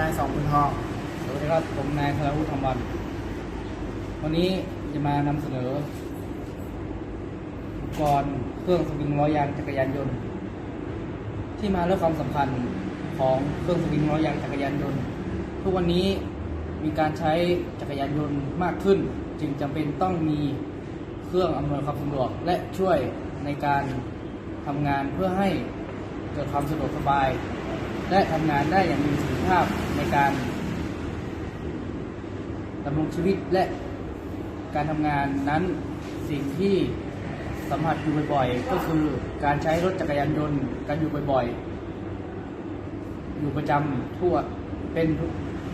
นายสองบุญทองสวัสดีครับ ผมนายธนวุฒิธรรมวันวันนี้จะมานำเสนออุปกรณ์เครื่องสวิงล้อยางจักรยานยนต์ ที่มาและความสำคัญของเครื่องสวิงล้อยางจักรยานยนต์ ทุกวันนี้มีการใช้จักรยานยนต์มากขึ้น จึงจำเป็นต้องมีเครื่องอำนวยความสะดวกและช่วยในการทำงานเพื่อให้เกิดความสะดวกสบาย และทำงานได้อย่างมีประสิทธิภาพในการดำรงชีวิตและการทำงานนั้นสิ่งที่สัมผัสอยู่บ่อยๆ ก็คือการใช้รถจักรยานยนต์การอยู่บ่อยๆ อยู่ประจำทั่วเป็น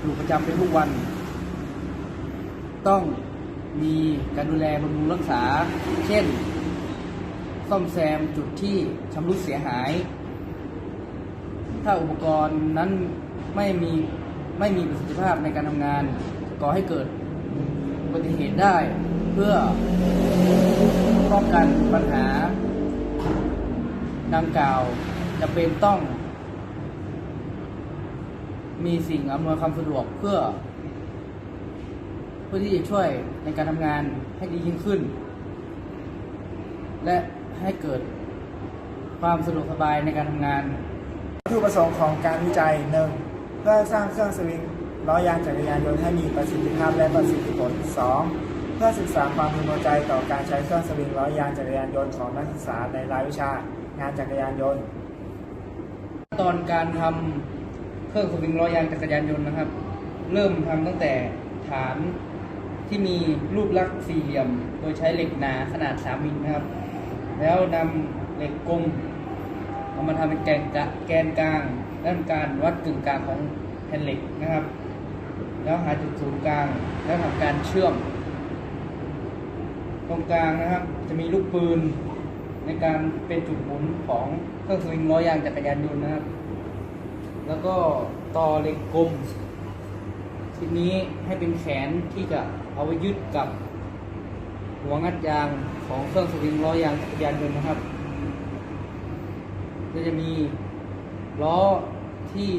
อยู่ประจำเป็นทุกวัน ต้องมีการดูแลบำรุงรักษา เช่น ซ่อมแซมจุดที่ชำรุดเสียหาย ถ้าอุปกรณ์นั้นไม่มีไม่มีประสิทธิภาพในการทำงาน ก่อให้เกิดอุบัติเหตุได้ เพื่อป้องกันปัญหา ดังกล่าวจะเป็นต้อง มีสิ่งอำนวยความสะดวกเพื่อ เพื่อที่จะช่วยในการทำงานให้ดียิ่งขึ้น และให้เกิดความสะดวกสบายในการทำงาน วัตถุประสงค์ของการวิจัยหนึ่งเพื่อสร้างเครื่องสวิงล้อยางจักรยานยนต์ให้มีประสิทธิภาพและประสิทธิผล 2. เพื่อศึกษาความพึงพอใจต่อการใช้เครื่องสวิงล้อยางจักรยานยนต์ของนักศึกษาในรายวิชางานจักรยานยนต์ตอนการทำเครื่องสวิงล้อยางจักรยานยนต์นะครับ เริ่มทำตั้งแต่ฐานที่มีรูปลักษณ์สี่เหลี่ยม โดยใช้เหล็กหนาขนาด 3มิลนะครับ แล้วนำเหล็กกลม เอามาทำเป็นแกนกแกนกลางและทำการวัดกึ่งกลางของแผ่นเหล็กนะครับ แล้วหาจุดศูนย์กลางแล้วทำการเชื่อม ตรงกลางนะครับ จะมีลูกปืนในการเป็นจุดหมุนของเครื่องสวิงล้อยางจักรยานยนต์นะครับ แล้วก็ต่อเหล็กกลมชิ้นนี้ให้เป็นแขนที่จะเอาไว้ยึดกับหัวงัดยางของเครื่องสวิงล้อยางจักรยานยนต์นะครับ ก็จะมีล้อที่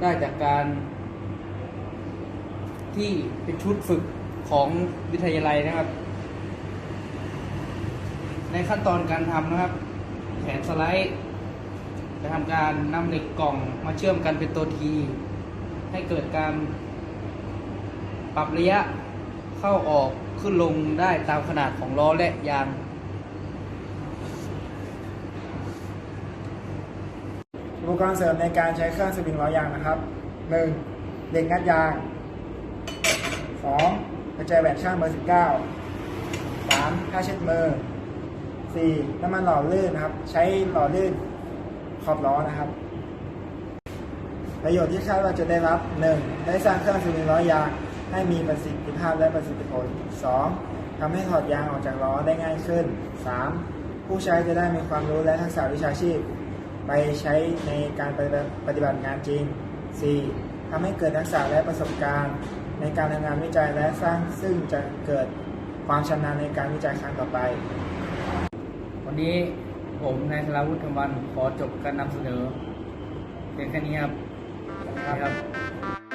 ได้จากการ ที่เป็นชุดฝึกของวิทยาลัยนะครับ ในขั้นตอนการทำนะครับ แขนสไลด์จะทำการนำเหล็กกล่องมาเชื่อมกันเป็นตัวที ให้เกิดการปรับระยะเข้าออกขึ้นลงได้ตามขนาดของล้อและยาง อุปกรณ์เสริมในการใช้เครื่องสวิงล้อยางนะครับ 1. เหล็กงัดยาง 2. กระจายแบตช่างเบอร์19 3. ผ้าเช็ดมือ 4. น้ำมันหล่อลื่นนะครับ ใช้หล่อลื่นขอบล้อนะครับ ประโยชน์ที่คาดว่าจะได้รับ 1. ได้สร้างเครื่องสวิงล้อยางให้มีประสิทธิภาพและประสิทธิผล 2. ทำให้ถอดยางออกจากล้อได้ง่ายขึ้น 3. ผู้ใช้จะได้มีความรู้และทักษะวิชาชีพ ไปใช้ในการปฏิบัติปฏิบัติงานจริง 4. ทำให้เกิดทักษะและประสบการณ์ ในการทำงานวิจัยและสร้างซึ่งจะเกิดความชำนาญในการวิจัยครั้งต่อไป วันนี้ผมนายธราวุฒิธรรมวันขอจบการนำเสนอเพียงแค่นี้ครับครับ